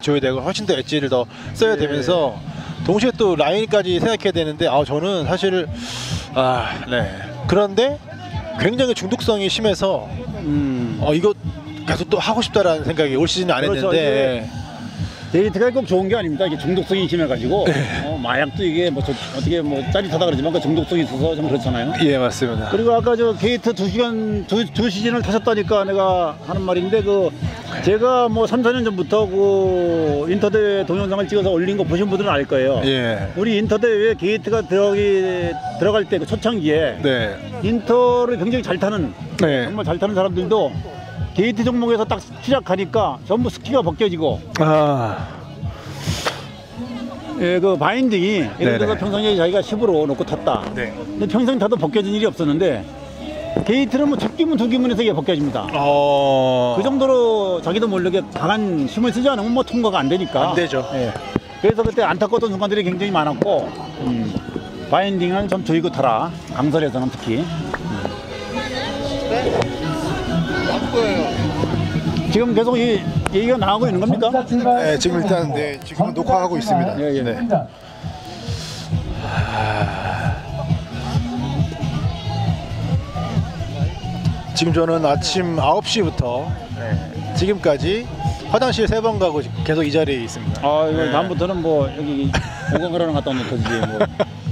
줘야 되고 훨씬 더 엣지를 더 써야 네. 되면서 동시에 또 라인까지 생각해야 되는데 아 저는 사실 아 네 그런데 굉장히 중독성이 심해서 음. 어 이거 계속 또 하고 싶다라는 생각이 올 시즌 안 그렇죠. 했는데 데이트가 꼭 좋은 게 아닙니다. 이게 중독성이 심해가지고 어, 마약도 이게 뭐 저- 어떻게 뭐 짜릿하다 그러지만 그 중독성이 있어서 좀 그렇잖아요. 예 맞습니다. 그리고 아까 저 게이트 두 시간 두, 두 시즌을 타셨다니까 내가 하는 말인데 그 제가 뭐 3, 4년 전부터 그 인터대회 동영상을 찍어서 올린 거 보신 분들은 알 거예요. 예. 우리 인터대회에 게이트가 들어가기 들어갈 때 그 초창기에 네. 인터를 굉장히 잘 타는 네. 정말 잘 타는 사람들도 게이트 종목에서 딱 시작하니까 전부 스키가 벗겨지고 아. 예, 그 바인딩이 예를 들어서. 평상시에 자기가 10으로 놓고 탔다. 네. 근데 평생 타도 벗겨진 일이 없었는데 게이트는 뭐첫 기문 두 기문에서 이게 벗겨집니다. 어. 그 정도로 자기도 모르게 강한 힘을 쓰지 않으면 뭐 통과가 안 되니까. 안 되죠. 예. 그래서 그때 안타까웠던 순간들이 굉장히 많았고 음, 바인딩은 좀 조이고 타라. 강설에서는 특히. 음. 지금 계속 이 얘기가 나오고 있는 겁니까? 네, 지금 일단 네, 지금 녹화하고 있습니다. 예, 예. 네. 지금 저는 아침 9시부터 지금까지 화장실 세 번 가고 계속 이 자리에 있습니다. 아, 이거 네. 다음부터는 뭐 여기 보건을 하나 갖다 놓던지 뭐.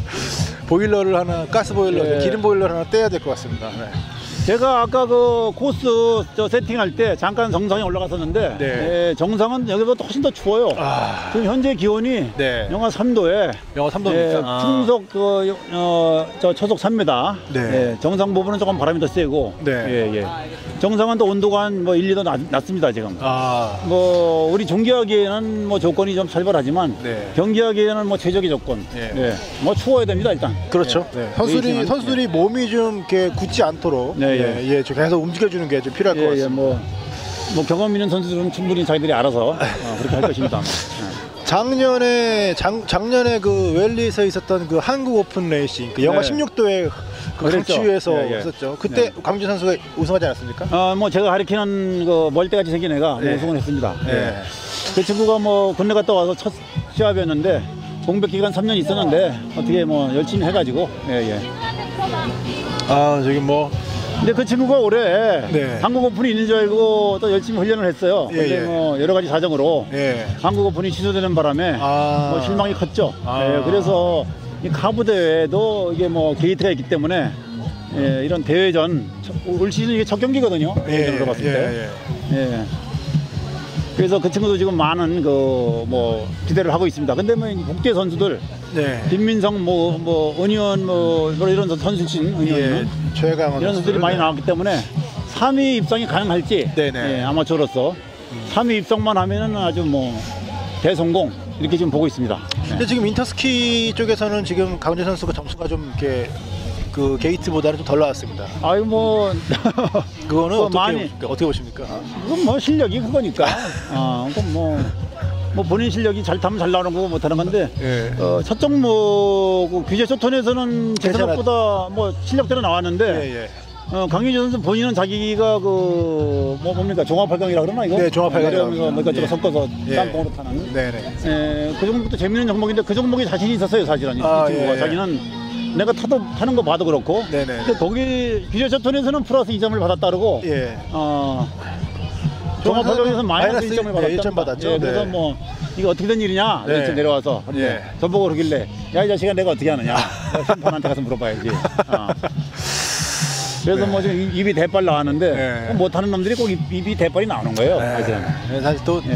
보일러를 하나, 가스 보일러, 예. 기름 보일러를 하나 떼야 될 것 같습니다. 네. 제가 아까 그 코스 저 세팅할 때 잠깐 정상에 올라갔었는데 네. 예, 정상은 여기보다 훨씬 더 추워요. 아, 지금 현재 기온이 네. 영하 3도에 영하 3도입니까? 예, 아. 풍속 그, 어, 저 초속 3m. 네. 예, 정상 부분은 조금 바람이 더 세고. 네. 예, 예. 정상은 또 온도가 한 뭐 1, 2도 낮, 낮습니다 지금. 아, 뭐 우리 종기하기에는 뭐 조건이 좀 살벌하지만 네. 경기하기에는 뭐 최적의 조건. 예. 예. 뭐 추워야 됩니다 일단. 그렇죠. 예. 네. 선수들이 선수들이 몸이 좀 이렇게 굳지 않도록 네, 예, 예, 좀 계속 움직여주는 게 좀 필요할 것 예, 예, 같습니다. 뭐, 뭐 경험 있는 선수들은 충분히 자기들이 알아서 어, 그렇게 할 것입니다. 예. 작년에 작, 작년에 그 웰리에서 있었던 그 한국 오픈 레이싱 그 영하 네. 16도의 그 그랬죠. 강추위에서 예, 예. 했었죠. 그때 네. 강준 선수가 우승하지 않았습니까? 어, 뭐 제가 가리키는 그 멀대같이 생긴 애가 뭐 네. 우승을 했습니다. 네. 예. 그 친구가 뭐 군대 갔다 와서 첫 시합이었는데 공백 기간 3년 있었는데 어떻게 뭐 열심히 해가지고 예, 예. 아 저기 뭐 근데 그 친구가 올해 네. 한국 오픈이 있는 줄 알고 또 열심히 훈련을 했어요. 예, 근데 예. 뭐 여러 가지 사정으로 예. 한국 오픈이 취소되는 바람에 아. 뭐 실망이 컸죠. 아. 예, 그래서 이 카브 대회도 이게 뭐 게이트가 있기 때문에 예, 이런 대회전 첫- 올 시즌 이게 첫 경기거든요. 예, 봤을 때. 예, 예. 예. 그래서 그 친구도 지금 많은 그 뭐 기대를 하고 있습니다. 근데 뭐 국제 선수들 네. 김민성 뭐 뭐 은희원 뭐 이런 선수진 예. 은희원 최강원 이런 선수들이 많이 나왔기 때문에 3위 입상이 가능할지 네네. 음. 예, 아마추어로서 3위 입상만 하면은 아주 뭐 대성공 이렇게 지금 보고 있습니다. 네. 근데 지금 인터스키 쪽에서는 지금 강준 선수가 점수가 좀 이렇게 그 게이트보다는 좀 덜 나왔습니다. 아유 뭐 그거는 뭐 어떻게 많이-? 어떻게 보십니까? 그건 뭐 실력이 그거니까. 아, 그건 뭐, 뭐 본인 실력이 잘 타면 잘 나오는 거고 못하는 건데. 예. 어, 첫 종목 그 규제 쇼톤에서는 제 생각보다 뭐 실력대로 나왔는데 예, 예. 어, 강민주 선수 본인은 자기가 그 뭐 뭡니까 종합 8강이라 그러나 이거? 네, 종합 8강 이라고 내려오면서 뭐 이것저것 예. 섞어서 예. 땀뽕으로 타는. 네네. 에, 그 종목도 재밌는 종목인데 그 종목에 자신이 있었어요 사실은 이 아, 친구가 예, 예. 자기는 내가 타도 타는 거 봐도 그렇고. 네네. 근데 거기 규제 쇼톤에서는 플러스 2점을 받았다 그러고. 예. 어, 종합학교에서 마이너스 마이너스 1점을 받았다. 예, 1점 받았죠. 예, 그래서 네. 뭐 이거 어떻게 된 일이냐 네. 이렇게 내려와서 예. 저보고 그러길래 야 이 자식아 내가 어떻게 하느냐 심판한테 가서 물어봐야지. 어. 그래서 뭐 지금 입- 입이 대빨 나왔는데 네. 못하는 놈들이 꼭 입, 입이 대빨이 나오는 거예요. 사실은. 네, 사실 또그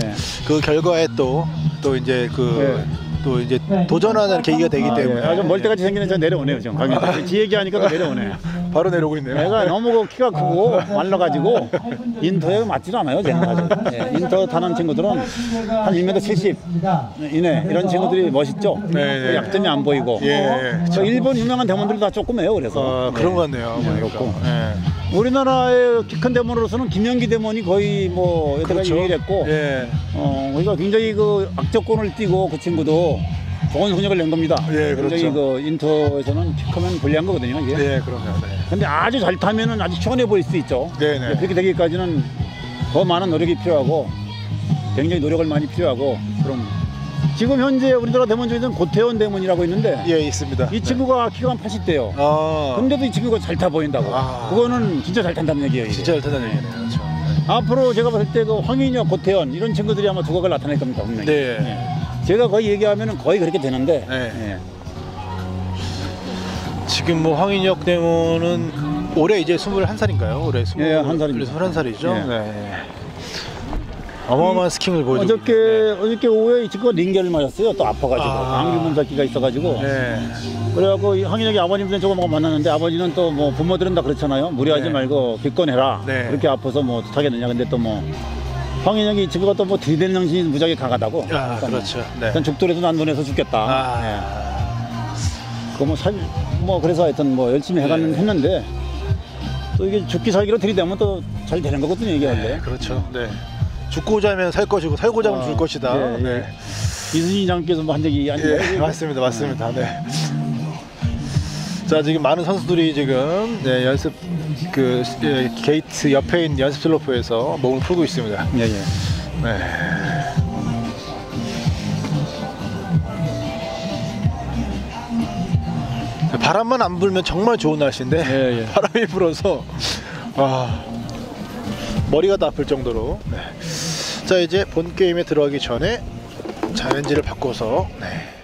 예. 결과에 또 또 이제 그 또 이제 도전하는 계기가 되기 아, 때문에 예. 아주 멀때같이 생기는 저 내려오네요 지금. 강의. 지 얘기하니까 또 내려오네. 바로 내려오고 있네요. 내가 너무 그 키가 크고 말라가지고 인터에 맞질 않아요, 쟤는 사실. 예, 인터 타는 친구들은 한 1m 70 이내 이런 친구들이 멋있죠. 네, 네. 약점이 안 보이고. 예, 예. 저 일본 유명한 대원들이 다 조그매요, 그래서. 어, 그런 예. 것 같네요. 네, 보니까. 그렇고. 예. 우리나라의 키 큰 대원으로서는 김영기 대원이 거의 뭐 여태까지 유일했고, 예. 어, 우리가 굉장히 그 악조건을 띄고 그 친구도 좋은 성적을 낸 겁니다. 예, 그렇죠. 굉장히 그 인터에서는 키 크면 불리한 거거든요, 이게. 예, 그럼요. 네. 근데 아주 잘 타면은 아주 시원해 보일 수 있죠. 네 네. 그렇게 되기까지는 더 많은 노력이 필요하고 굉장히 노력을 많이 필요하고 그럼 지금 현재 우리나라 대문 중에서는 고태원 대문이라고 있는데 예 있습니다. 이 친구가 키가 한 80대요. 아 근데도 이 친구가 잘 타 보인다고. 아. 그거는 진짜 잘 탄다는 얘기예요. 이게. 진짜 잘 타는 얘기네요. 그렇죠. 앞으로 제가 봤을 때 그 황인혁, 고태원 이런 친구들이 아마 두각을 나타낼 겁니다. 분명히. 네. 예. 제가 거의 얘기하면은 거의 그렇게 되는데. 네. 예. 지금 뭐 황인혁 대모는 올해 이제 21살인가요? 올해 20, 예, 한 살입니다. 21살이죠. 예. 네. 어마어마한 스킹을 보여주고 어저께 어저께 오후에 이 친구가 링겔을 맞았어요. 또 아파가지고 아. 감기 문사기가 있어가지고. 네. 그래갖고 이 황인혁이 아버님들 조금 만났는데 아버지는 또 뭐 부모들은 다 그렇잖아요. 무리하지 네. 말고 기권해라. 네. 그렇게 아파서 뭐 어떡하겠느냐. 근데 또뭐 황인혁이 이 친구가 또뭐 들이대는 정신이 무지하게 강하다고. 아, 그러니까 그렇죠. 네. 일단 죽돌에도 난돈에서 죽겠다. 아. 예. 그뭐 살, 뭐 그래서 하여튼 뭐 열심히 해가는 네. 했는데 또 이게 죽기 살기로 들이대면 또 잘 되는 거거든요 이게 원래. 네, 그렇죠. 네. 죽고자 하면 살 것이고 살고자 하면 아, 줄 것이다. 예, 예. 네. 이순신 장께서 뭐 한 적이 아니에요? 예, 맞습니다, 맞습니다. 네. 자 지금 많은 선수들이 지금 네, 연습 그 예, 게이트 옆에 있는 연습 슬로프에서 몸을 풀고 있습니다. 예, 예. 네. 바람만 안 불면 정말 좋은 날씨인데 예, 예. 바람이 불어서 아, 머리가 다 아플 정도로 네. 자 이제 본 게임에 들어가기 전에 자 렌즈를 바꿔서 네.